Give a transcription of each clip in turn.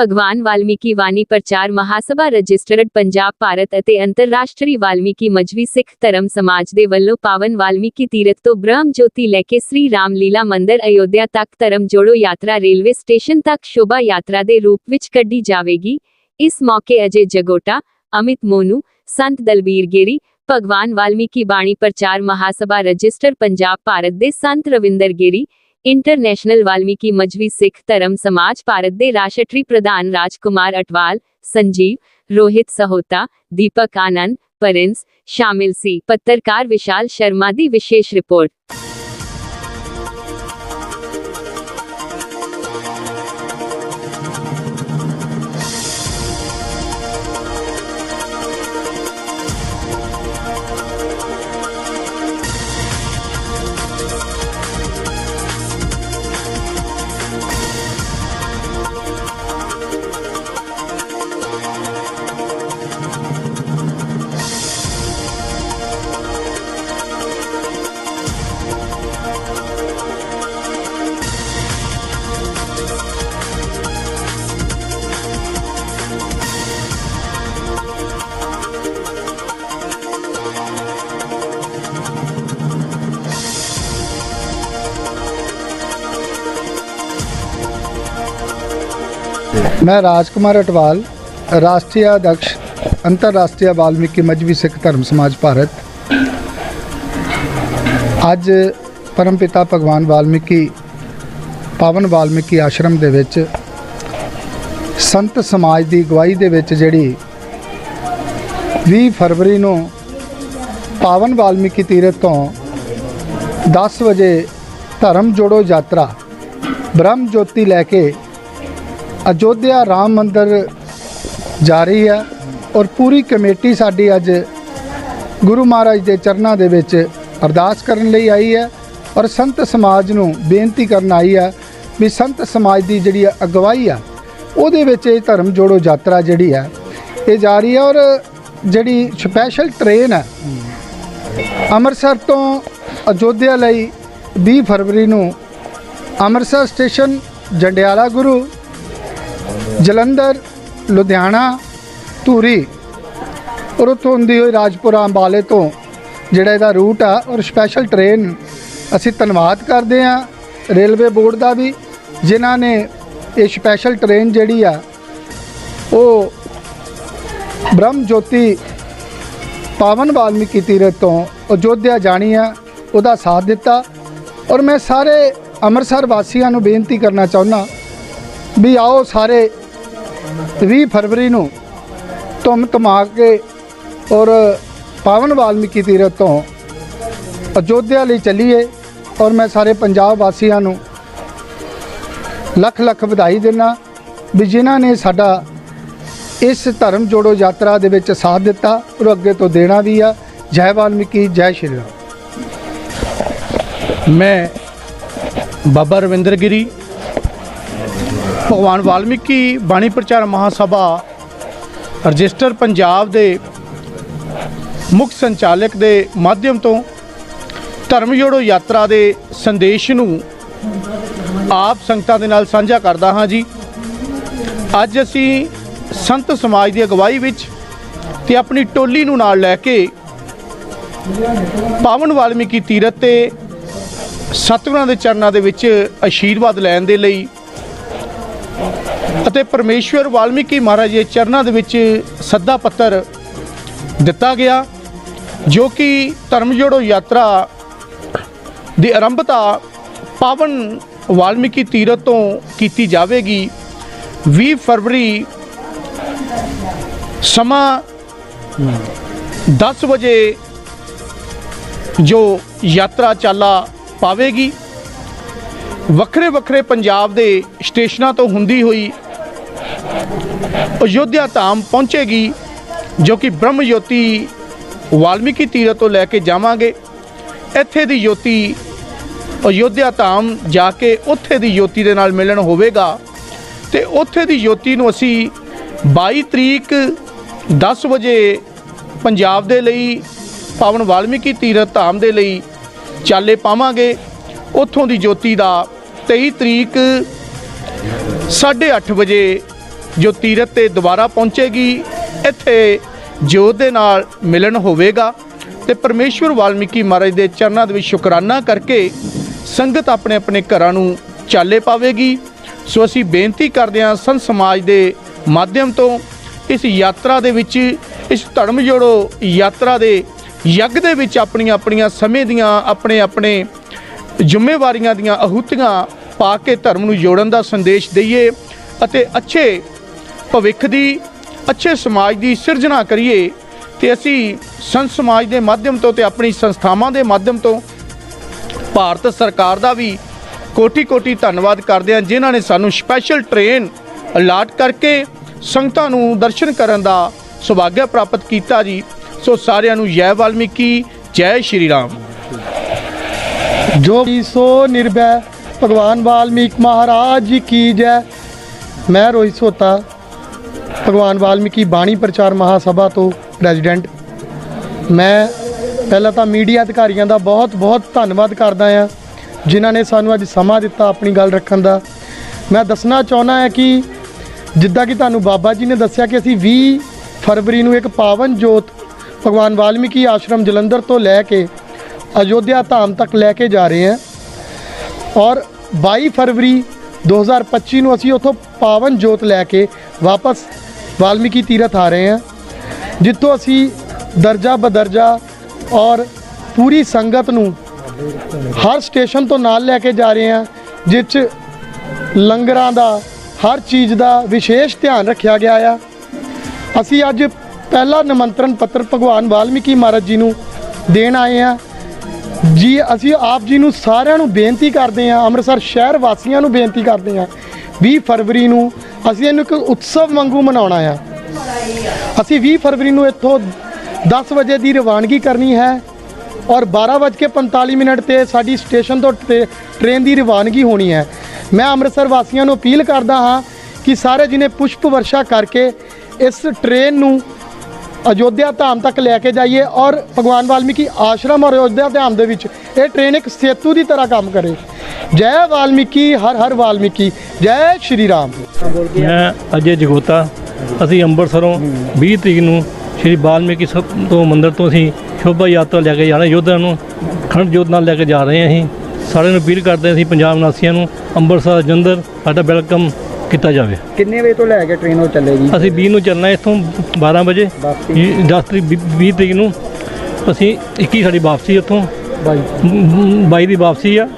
ਭਗਵਾਨ ਵਾਲਮੀਕੀ ਵਾਨੀ ਪ੍ਰਚਾਰ ਮਹਾਸਭਾ ਰਜਿਸਟਰਡ ਪੰਜਾਬ, ਭਾਰਤ ਅਤੇ ਅੰਤਰਰਾਸ਼ਟਰੀ ਵਾਲਮੀਕੀ ਮਜਵੀ ਸਿੱਖ ਧਰਮ ਸਮਾਜ ਦੇ ਵੱਲੋਂ ਪਾਵਨ ਵਾਲਮੀਕੀ ਤੀਰਥ ਤੋਂ ਬ੍ਰਹਮ ਜੋਤੀ ਲੈ ਕੇ ਸ੍ਰੀ ਰਾਮ ਲੀਲਾ ਮੰਦਿਰ ਅਯੋਧਿਆ ਤੱਕ ਧਰਮ ਜੋੜੋ ਯਾਤਰਾ ਰੇਲਵੇ ਸਟੇਸ਼ਨ ਤੱਕ ਸ਼ੋਭਾ ਯਾਤਰਾ ਦੇ ਰੂਪ ਵਿੱਚ ਕੱਢੀ ਜਾਵੇਗੀ। ਇਸ ਮੌਕੇ ਅਜੇ ਜਗੋਟਾ, ਅਮਿਤ ਮੋਨੂ, ਸੰਤ ਦਲਬੀਰ ਗੇਰੀ, ਭਗਵਾਨ ਵਾਲਮੀਕੀ ਬਾਣੀ ਪ੍ਰਚਾਰ ਮਹਾਸਭਾ ਰਜਿਸਟਰ ਪੰਜਾਬ, ਭਾਰਤ ਦੇ ਸੰਤ ਰਵਿੰਦਰ ਗੇਰੀ ਇੰਟਰਨੈਸ਼ਨਲ ਵਾਲਮੀਕੀ ਮਜਵੀ ਸਿੱਖ ਧਰਮ ਸਮਾਜ ਭਾਰਤ ਦੇ ਰਾਸ਼ਟਰੀ ਪ੍ਰਧਾਨ ਰਾਜਕੁਮਾਰ ਅਟਵਾਲ ਸੰਜੀਵ ਰੋਹਿਤ ਸਹੋਤਾ ਦੀਪਕ ਆਨੰਦ ਪਰਿੰਸ ਸ਼ਾਮਿਲ ਸੀ ਪੱਤਰਕਾਰ ਵਿਸ਼ਾਲ ਸ਼ਰਮਾ ਦੀ ਵਿਸ਼ੇਸ਼ ਰਿਪੋਰਟ ਮੈਂ ਰਾਜਕੁਮਾਰ ਅਟਵਾਲ, ਰਾਸ਼ਟਰੀ ਅਧਿਕਸ਼, ਅੰਤਰਰਾਸ਼ਟਰੀ ਵਾਲਮੀਕੀ ਮਜਬੀ ਸਿੱਖ ਧਰਮ ਸਮਾਜ ਭਾਰਤ। ਅੱਜ ਪਰਮ ਪਿਤਾ ਭਗਵਾਨ ਵਾਲਮੀਕੀ ਪਾਵਨ ਵਾਲਮੀਕੀ ਆਸ਼ਰਮ ਦੇ ਵਿੱਚ ਸੰਤ ਸਮਾਜ ਦੀ ਅਗਵਾਈ ਦੇ ਵਿੱਚ ਜਿਹੜੀ 20 ਫਰਵਰੀ ਨੂੰ ਪਾਵਨ ਵਾਲਮੀਕੀ ਤੀਰਥ ਤੋਂ 10 ਵਜੇ ਧਰਮ ਜੋੜੋ ਯਾਤਰਾ ਬ੍ਰਹਮ ਜੋਤੀ ਲੈ ਕੇ ਅਯੋਧਿਆ ਰਾਮ ਮੰਦਿਰ ਜਾ ਰਹੀ ਹੈ ਔਰ ਪੂਰੀ ਕਮੇਟੀ ਸਾਡੀ ਅੱਜ ਗੁਰੂ ਮਹਾਰਾਜ ਦੇ ਚਰਨਾਂ ਦੇ ਵਿੱਚ ਅਰਦਾਸ ਕਰਨ ਲਈ ਆਈ ਹੈ ਔਰ ਸੰਤ ਸਮਾਜ ਨੂੰ ਬੇਨਤੀ ਕਰਨ ਆਈ ਹੈ ਵੀ ਸੰਤ ਸਮਾਜ ਦੀ ਜਿਹੜੀ ਅਗਵਾਈ ਆ, ਉਹਦੇ ਵਿੱਚ ਇਹ ਧਰਮ ਜੋੜੋ ਯਾਤਰਾ ਜਿਹੜੀ ਹੈ, ਇਹ ਜਾ ਰਹੀ ਹੈ ਔਰ ਜਿਹੜੀ ਸਪੈਸ਼ਲ ਟ੍ਰੇਨ ਹੈ, ਅੰਮ੍ਰਿਤਸਰ ਤੋਂ ਅਯੋਧਿਆ ਲਈ 20 ਫਰਵਰੀ ਨੂੰ ਅੰਮ੍ਰਿਤਸਰ ਸਟੇਸ਼ਨ ਜੰਡਿਆਲਾ ਗੁਰੂ ਜਲੰਧਰ, ਲੁਧਿਆਣਾ, ਧੂਰੀ ਔਰ ਉੱਥੋਂ ਹੁੰਦੀ ਹੋਈ ਰਾਜਪੁਰਾ, ਅੰਬਾਲੇ ਤੋਂ, ਜਿਹੜਾ ਇਹਦਾ ਰੂਟ ਆ ਔਰ ਸਪੈਸ਼ਲ ਟ੍ਰੇਨ ਅਸੀਂ ਧੰਨਵਾਦ ਕਰਦੇ ਆ ਰੇਲਵੇ ਬੋਰਡ ਦਾ ਵੀ, ਜਿਨ੍ਹਾਂ ਨੇ ਇਹ ਸਪੈਸ਼ਲ ਟ੍ਰੇਨ ਜਿਹੜੀ ਆ, ਉਹ ਬ੍ਰਹਮ ਜੋਤੀ ਪਾਵਨ ਵਾਲਮੀਕੀ ਤੀਰਥ ਤੋਂ ਅਯੋਧਿਆ ਜਾਣੀ ਆ, ਉਹਦਾ ਸਾਥ ਦਿੱਤਾ। ਔਰ ਮੈਂ ਸਾਰੇ ਅੰਮ੍ਰਿਤਸਰ ਵਾਸੀਆਂ ਨੂੰ ਬੇਨਤੀ ਕਰਨਾ ਚਾਹੁੰਦਾ ਵੀ ਆਓ ਸਾਰੇ 20 ਫਰਵਰੀ ਨੂੰ ਧੁੰਮ ਧਮਾ ਕੇ ਔਰ ਪਾਵਨ ਵਾਲਮੀਕੀ ਤੀਰਥ ਤੋਂ ਅਯੋਧਿਆ ਲਈ ਚੱਲੀਏ ਔਰ ਮੈਂ ਸਾਰੇ ਪੰਜਾਬ ਵਾਸੀਆਂ ਨੂੰ ਲੱਖ ਲੱਖ ਵਧਾਈ ਦਿੰਦਾ ਵੀ ਜਿਨ੍ਹਾਂ ਨੇ ਸਾਡਾ ਇਸ ਧਰਮ ਜੋੜੋ ਯਾਤਰਾ ਦੇ ਵਿੱਚ ਸਾਥ ਦਿੱਤਾ ਔਰ ਅੱਗੇ ਤੋਂ ਦੇਣਾ ਵੀ ਆ। ਜੈ ਵਾਲਮੀਕੀ, ਜੈ ਸ਼੍ਰੀ ਰਾਮ। ਮੈਂ ਬਾਬਾ ਰਵਿੰਦਰ ਗਿਰੀ ਭਗਵਾਨ ਵਾਲਮੀਕੀ ਬਾਣੀ ਪ੍ਰਚਾਰ ਮਹਾਸਭਾ ਰਜਿਸਟਰ ਪੰਜਾਬ ਦੇ ਮੁੱਖ ਸੰਚਾਲਕ ਦੇ ਮਾਧਿਅਮ ਤੋਂ ਧਰਮ ਜੋੜੋ ਯਾਤਰਾ ਦੇ ਸੰਦੇਸ਼ ਨੂੰ ਆਪ ਸੰਗਤਾਂ ਦੇ ਨਾਲ ਸਾਂਝਾ ਕਰਦਾ ਹਾਂ ਜੀ। ਅੱਜ ਅਸੀਂ ਸੰਤ ਸਮਾਜ ਦੀ ਅਗਵਾਈ ਵਿੱਚ ਤੇ ਆਪਣੀ ਟੋਲੀ ਨੂੰ ਨਾਲ ਲੈ ਕੇ ਪਾਵਨ ਵਾਲਮੀਕੀ ਤੀਰਥ ਤੇ ਸਤਿਗੁਰਾਂ ਦੇ ਚਰਨਾਂ ਦੇ ਵਿੱਚ ਆਸ਼ੀਰਵਾਦ ਲੈਣ ਦੇ ਲਈ ਅਤੇ ਪਰਮੇਸ਼ਵਰ ਵਾਲਮੀਕੀ ਮਹਾਰਾਜ ਦੇ ਚਰਨਾਂ ਦੇ ਵਿੱਚ ਸੱਦਾ ਪੱਤਰ ਦਿੱਤਾ ਗਿਆ, ਜੋ ਕਿ ਧਰਮ ਜੋੜੋ ਯਾਤਰਾ ਦੀ ਆਰੰਭਤਾ ਪਾਵਨ ਵਾਲਮੀਕੀ ਤੀਰਥ ਤੋਂ ਕੀਤੀ ਜਾਵੇਗੀ। 20 ਫਰਵਰੀ ਸਮਾਂ 10 ਵਜੇ ਜੋ ਯਾਤਰਾ ਚਾਲਾ ਪਾਵੇਗੀ। ਵੱਖਰੇ ਵੱਖਰੇ ਪੰਜਾਬ ਦੇ ਸਟੇਸ਼ਨਾਂ ਤੋਂ ਹੁੰਦੀ ਹੋਈ ਅਯੋਧਿਆ ਧਾਮ ਪਹੁੰਚੇਗੀ, ਜੋ ਕਿ ਬ੍ਰਹਮ ਜੋਤੀ ਵਾਲਮੀਕੀ ਤੀਰਥ ਤੋਂ ਲੈ ਕੇ ਜਾਵਾਂਗੇ। ਇੱਥੇ ਦੀ ਜੋਤੀ ਅਯੋਧਿਆ ਧਾਮ ਜਾ ਕੇ ਉੱਥੇ ਦੀ ਜੋਤੀ ਦੇ ਨਾਲ ਮਿਲਣ ਹੋਵੇਗਾ। ਤੇ ਉੱਥੇ ਦੀ ਜੋਤੀ ਨੂੰ ਅਸੀਂ 22 ਤਰੀਕ 10 ਵਜੇ ਪੰਜਾਬ ਦੇ ਲਈ, ਪਾਵਨ ਵਾਲਮੀਕੀ ਤੀਰਥ ਧਾਮ ਦੇ ਲਈ ਚਾਲੇ ਪਾਵਾਂਗੇ। ਉੱਥੋਂ ਦੀ ਜੋਤੀ ਦਾ 23 ਤਰੀਕ 8:30 ਵਜੇ ਜੋ ਤੀਰਥ ਤੇ ਦੁਬਾਰਾ ਪਹੁੰਚੇਗੀ, ਇੱਥੇ ਜੋਤ ਦੇ ਨਾਲ ਮਿਲਣ ਹੋਵੇਗਾ। ਤੇ ਪਰਮੇਸ਼ਵਰ ਵਾਲਮੀਕੀ ਮਹਾਰਾਜ ਦੇ ਚਰਨਾਂ ਦੇ ਵਿੱਚ ਸ਼ੁਕਰਾਨਾ ਕਰਕੇ ਸੰਗਤ ਆਪਣੇ ਆਪਣੇ ਘਰਾਂ ਨੂੰ ਚਾਲੇ ਪਾਵੇਗੀ। ਸੋ ਅਸੀਂ ਬੇਨਤੀ ਕਰਦੇ ਹਾਂ ਸੰਤ ਸਮਾਜ ਦੇ ਮਾਧਿਅਮ ਤੋਂ ਇਸ ਯਾਤਰਾ ਦੇ ਵਿੱਚ, ਇਸ ਧਰਮ ਜੋੜੋ ਯਾਤਰਾ ਦੇ ਯੱਗ ਦੇ ਵਿੱਚ ਆਪਣੀਆਂ ਆਪਣੀਆਂ ਸਮੇਂ ਦੀਆਂ, ਆਪਣੇ ਆਪਣੇ ਜ਼ਿੰਮੇਵਾਰੀਆਂ ਦੀਆਂ ਅਹੂਤੀਆਂ ਪਾ ਕੇ ਧਰਮ ਨੂੰ ਜੋੜਨ ਦਾ ਸੰਦੇਸ਼ ਦਈਏ ਅਤੇ ਅੱਛੇ ਭਵਿੱਖ ਦੀ ਅੱਛੇ ਸਮਾਜ ਦੀ ਸਿਰਜਣਾ ਕਰੀਏ ਤੇ ਅਸੀਂ ਸੰਤ ਸਮਾਜ ਦੇ ਮਾਧਿਅਮ ਤੋਂ ਤੇ ਆਪਣੀ ਸੰਸਥਾਵਾਂ ਦੇ ਮਾਧਿਅਮ ਤੋਂ ਭਾਰਤ ਸਰਕਾਰ ਦਾ ਵੀ ਕੋਟੀ ਕੋਟੀ ਧੰਨਵਾਦ ਕਰਦੇ ਹਾਂ, ਜਿਨ੍ਹਾਂ ਨੇ ਸਾਨੂੰ ਸਪੈਸ਼ਲ ਟ੍ਰੇਨ ਅਲਾਟ ਕਰਕੇ ਸੰਗਤਾਂ ਨੂੰ ਦਰਸ਼ਨ ਕਰਨ ਦਾ ਸੁਭਾਗਿਆ ਪ੍ਰਾਪਤ ਕੀਤਾ ਜੀ। ਸੋ ਸਾਰਿਆਂ ਨੂੰ ਜੈ ਵਾਲਮੀਕੀ, ਜੈ ਸ਼੍ਰੀ ਰਾਮ। ਜੋ ਸੋ ਨਿਰਭੈ, ਭਗਵਾਨ ਵਾਲਮੀਕ ਮਹਾਰਾਜ ਜੀ ਕੀ ਜੈ। ਮੈਂ ਰੋਹਿਤ ਸੋਤਾ। ਭਗਵਾਨ ਵਾਲਮੀਕੀ ਬਾਣੀ ਪ੍ਰਚਾਰ ਮਹਾਸਭਾ ਤੋਂ ਪ੍ਰੈਜ਼ੀਡੈਂਟ। ਮੈਂ ਪਹਿਲਾਂ ਤਾਂ ਮੀਡੀਆ ਅਧਿਕਾਰੀਆਂ ਦਾ ਬਹੁਤ ਬਹੁਤ ਧੰਨਵਾਦ ਕਰਦਾ ਹਾਂ, ਜਿਨ੍ਹਾਂ ਨੇ ਸਾਨੂੰ ਅੱਜ ਸਮਾਂ ਦਿੱਤਾ ਆਪਣੀ ਗੱਲ ਰੱਖਣ ਦਾ। ਮੈਂ ਦੱਸਣਾ ਚਾਹੁੰਦਾ ਹਾਂ ਕਿ ਜਿੱਦਾਂ ਕਿ ਤੁਹਾਨੂੰ ਬਾਬਾ ਜੀ ਨੇ ਦੱਸਿਆ ਕਿ ਅਸੀਂ 20 ਫਰਵਰੀ ਨੂੰ ਇੱਕ ਪਾਵਨ ਜੋਤ ਭਗਵਾਨ ਵਾਲਮੀਕੀ ਆਸ਼ਰਮ ਜਲੰਧਰ ਤੋਂ ਲੈ ਕੇ ਅਯੋਧਿਆ ਧਾਮ ਤੱਕ ਲੈ ਕੇ ਜਾ ਰਹੇ ਹਾਂ। ਔਰ 22 ਫਰਵਰੀ 2025 ਨੂੰ ਅਸੀਂ ਉੱਥੋਂ ਪਾਵਨ ਜੋਤ ਲੈ ਕੇ ਵਾਪਸ ਵਾਲਮੀਕੀ ਤੀਰਥ ਆ ਰਹੇ ਹਾਂ, ਜਿੱਥੋਂ ਅਸੀਂ ਦਰਜਾ ਬਦਰਜਾ ਔਰ ਪੂਰੀ ਸੰਗਤ ਨੂੰ ਹਰ ਸਟੇਸ਼ਨ ਤੋਂ ਨਾਲ ਲੈ ਕੇ ਜਾ ਰਹੇ ਹਾਂ, ਜਿਸ 'ਚ ਲੰਗਰਾਂ ਦਾ, ਹਰ ਚੀਜ਼ ਦਾ ਵਿਸ਼ੇਸ਼ ਧਿਆਨ ਰੱਖਿਆ ਗਿਆ ਆ। ਅਸੀਂ ਅੱਜ ਪਹਿਲਾ ਨਿਮੰਤਰਣ ਪੱਤਰ ਭਗਵਾਨ ਵਾਲਮੀਕੀ ਮਹਾਰਾਜ ਜੀ ਨੂੰ ਦੇਣ ਆਏ ਆ ਜੀ, ਅਸੀਂ ਆਪ ਜੀ ਨੂੰ ਸਾਰਿਆਂ ਨੂੰ ਬੇਨਤੀ ਕਰਦੇ ਹਾਂ, ਅੰਮ੍ਰਿਤਸਰ ਸ਼ਹਿਰ ਵਾਸੀਆਂ ਨੂੰ ਬੇਨਤੀ ਕਰਦੇ ਹਾਂ 20 ਫਰਵਰੀ ਨੂੰ ਅਸੀਂ ਇਹਨੂੰ ਇੱਕ ਉਤਸਵ ਵਾਂਗੂ ਮਨਾਉਣਾ ਆ। ਅਸੀਂ 20 ਫਰਵਰੀ ਨੂੰ ਇੱਥੋਂ 10 ਵਜੇ ਦੀ ਰਵਾਨਗੀ ਕਰਨੀ ਹੈ ਔਰ 12:45 ਮਿੰਟ ਤੇ ਸਾਡੀ ਸਟੇਸ਼ਨ ਤੋਂ ਟਰੇ- ਟ੍ਰੇਨ ਦੀ ਰਵਾਨਗੀ ਹੋਣੀ ਹੈ। ਮੈਂ ਅੰਮ੍ਰਿਤਸਰ ਵਾਸੀਆਂ ਨੂੰ ਅਪੀਲ ਕਰਦਾ ਹਾਂ ਕਿ ਸਾਰੇ ਜਿਨੇ ਪੁਸ਼ਪ ਵਰਸ਼ਾ ਕਰਕੇ ਇਸ ਟ੍ਰੇਨ ਨੂੰ ਅਯੋਧਿਆ ਧਾਮ ਤੱਕ ਲੈ ਕੇ ਜਾਈਏ ਔਰ ਭਗਵਾਨ ਵਾਲਮੀਕੀ ਆਸ਼ਰਮ ਔਰ ਅਯੋਧਿਆ ਧਾਮ ਦੇ ਵਿੱਚ ਇਹ ਟ੍ਰੇਨ ਇੱਕ ਸੇਤੂ ਦੀ ਤਰ੍ਹਾਂ ਕੰਮ ਕਰੇ। ਜੈ ਵਾਲਮੀਕੀ ਹਰ ਹਰ ਵਾਲਮੀਕੀ ਜੈ ਸ਼੍ਰੀ ਰਾਮ। ਮੈਂ ਅਜੇ ਜਗੋਤਾ ਅਸੀਂ ਅੰਮ੍ਰਿਤਸਰੋਂ 20 ਤਰੀਕ ਨੂੰ ਸ਼੍ਰੀ ਵਾਲਮੀਕੀ ਸਭ ਤੋਂ ਮੰਦਿਰ ਤੋਂ ਅਸੀਂ ਸ਼ੋਭਾ ਯਾਤਰਾ ਲੈ ਕੇ ਜਾਣਾ ਯੋਧਿਆਂ ਨੂੰ ਖੰਡ ਜੋਤ ਨਾਲ ਲੈ ਕੇ ਜਾ ਰਹੇ ਹਾਂ ਅਸੀਂ। ਸਾਰਿਆਂ ਨੂੰ ਅਪੀਲ ਕਰਦੇ ਹਾਂ ਅਸੀਂ ਪੰਜਾਬ ਨਿਵਾਸੀਆਂ ਨੂੰ ਅੰਮ੍ਰਿਤਸਰ ਜੰਦਰ ਸਾਡਾ ਵੈਲਕਮ ਕੀਤਾ ਜਾਵੇ। ਕਿੰਨੇ ਵਜੇ ਤੋਂ ਲੈ ਕੇ ਟ੍ਰੇਨ ਉਹ ਚੱਲੇਗੀ? ਅਸੀਂ 20 ਨੂੰ ਚੱਲਣਾ ਇੱਥੋਂ 12 ਵਜੇ। ਵਾਪਸੀ 10 ਤਰੀਕ 20 ਤਰੀਕ ਨੂੰ ਅਸੀਂ 21 ਸਾਡੀ ਵਾਪਸੀ ਉੱਥੋਂ। ਬਾਈ। 22 ਦੀ ਵਾਪਸੀ ਆ।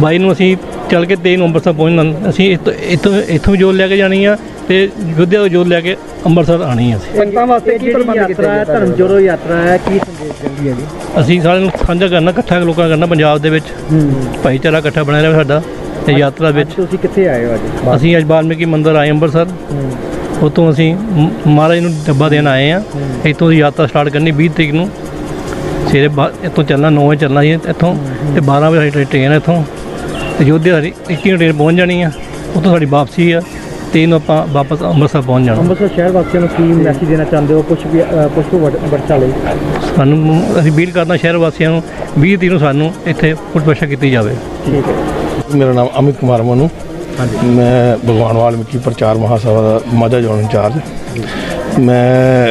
22 ਨੂੰ ਅਸੀਂ ਚੱਲ ਕੇ 23 ਨੂੰ ਅੰਮ੍ਰਿਤਸਰ ਪਹੁੰਚਣਾ ਅਸੀਂ ਇੱਥੋਂ ਇੱਥੋਂ ਇੱਥੋਂ ਜੋਤ ਲੈ ਕੇ ਜਾਣੀ ਆ ਤੇ ਯੋਧਿਆ ਤੋਂ ਜੋਤ ਲੈ ਕੇ ਅੰਮ੍ਰਿਤਸਰ ਆਣੀ ਆ ਅਸੀਂ। ਸੰਗਤਾਂ ਵਾਸਤੇ ਕੀ ਪ੍ਰਬੰਧ ਕੀਤਾ ਹੈ ਧਰਮ ਜੋੜੋ ਯਾਤਰਾ ਹੈ ਕੀ ਸੰਦੇਸ਼ ਦਿੰਦੀ ਹੈ ਜੀ? ਅਸੀਂ ਸਾਰਿਆਂ ਨੂੰ ਸਾਂਝਾ ਕਰਨਾ ਇਕੱਠਾ ਲੋਕਾਂ ਕਰਨਾ ਪੰਜਾਬ ਦੇ ਵਿੱਚ। ਭਾਈਚਾਰਾ ਇਕੱਠਾ ਬਣਿਆ ਰਹੇ ਸਾਡਾ ਇਹ ਯਾਤਰਾ ਵਿੱਚ। ਤੁਸੀਂ ਕਿੱਥੇ ਆਏ ਹੋ ਅੱਜ? ਅਸੀਂ ਅੱਜ ਵਾਲਮੀਕੀ ਮੰਦਿਰ ਆਏ ਅੰਮ੍ਰਿਤਸਰ। ਉਤੋਂ ਅਸੀਂ ਮਹਾਰਾਜ ਨੂੰ ਡੱਬਾ ਦੇਣ ਆਏ ਆ। ਇੱਥੋਂ ਦੀ ਯਾਤਰਾ ਸਟਾਰਟ ਕਰਨੀ 20 ਤਰੀਕ ਨੂੰ। ਸਵੇਰੇ ਬਾ- ਇੱਥੋਂ ਚੱਲਣਾ 9 ਵਜੇ ਚੱਲਣਾ ਜੀ ਇੱਥੋਂ। ਤੇ 12 ਵਜੇ ਸਾਡੀ ਟ੍ਰੇਨ ਹੈ ਇੱਥੋਂ। ਤੇ ਯੋਧਿਆ ਸਾਡੀ 21 ਨੂੰ ਟ੍ਰੇਨ ਪਹੁੰਚ ਜਾਣੀ ਆ। ਉੱਥੋਂ ਸਾਡੀ ਵਾਪਸੀ ਆ ਤੇ ਨੂੰ ਆਪਾਂ ਵਾਪਸ ਅੰਮ੍ਰਿਤਸਰ ਪਹੁੰਚ ਜਾਣਾ। ਅੰਮ੍ਰਿਤਸਰ ਸ਼ਹਿਰ ਵਾਸੀਆਂ ਨੂੰ ਕੀ ਮੈਸੇਜ ਦੇਣਾ ਚਾਹੁੰਦੇ ਹੋ? ਕੁਝ ਵੀ ਅ, ਪੁਸ਼ਪ ਵਰ- ਵਰਸ਼ਾ ਲਈ। ਸਾਨੂੰ ਅਸੀਂ ਅਪੀਲ ਕਰਦਾ ਸ਼ਹਿਰ ਵਾਸੀਆਂ ਨੂੰ 20 ਤਰੀਕ ਨੂੰ ਸਾਨੂੰ ਇੱਥੇ ਪੁੱਛਪਛਾ ਕੀਤੀ ਜਾਵੇ। ਠੀਕ ਹੈ। ਮੇਰਾ ਨਾਮ ਅਮਿਤ ਕੁਮਾਰ ਮਨੂ। ਮੈਂ ਭਗਵਾਨ ਵਾਲਮੀਕੀ ਪ੍ਰਚਾਰ ਮਹਾਸਭਾ ਦਾ ਮਾਝਾ ਜ਼ੋਨ ਇੰਚਾਰਜ। ਮੈਂ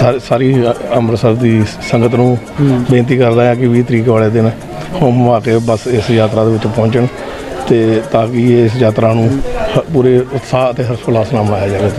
ਸਾ- ਸਾਰੀ ਅੰਮ੍ਰਿਤਸਰ ਦੀ ਸੰਗਤ ਨੂੰ ਬੇਨਤੀ ਕਰਦਾ ਹਾਂ ਕਿ 20 ਤਰੀਕ ਵਾਲੇ ਦਿਨ ਹੋਮ ਆ ਕੇ ਬਸ ਇਸ ਯਾਤਰਾ ਦੇ ਵਿੱਚ ਪਹੁੰਚਣ ਤੇ ਤਾਂ ਕਿ ਇਸ ਯਾਤਰਾ ਨੂੰ ਹ- ਪੂਰੇ ਉਤਸ਼ਾਹ ਅਤੇ ਹਰਸ਼ ਉਲਾਸ ਨਾਲ ਮਨਾਇਆ ਜਾਵੇ।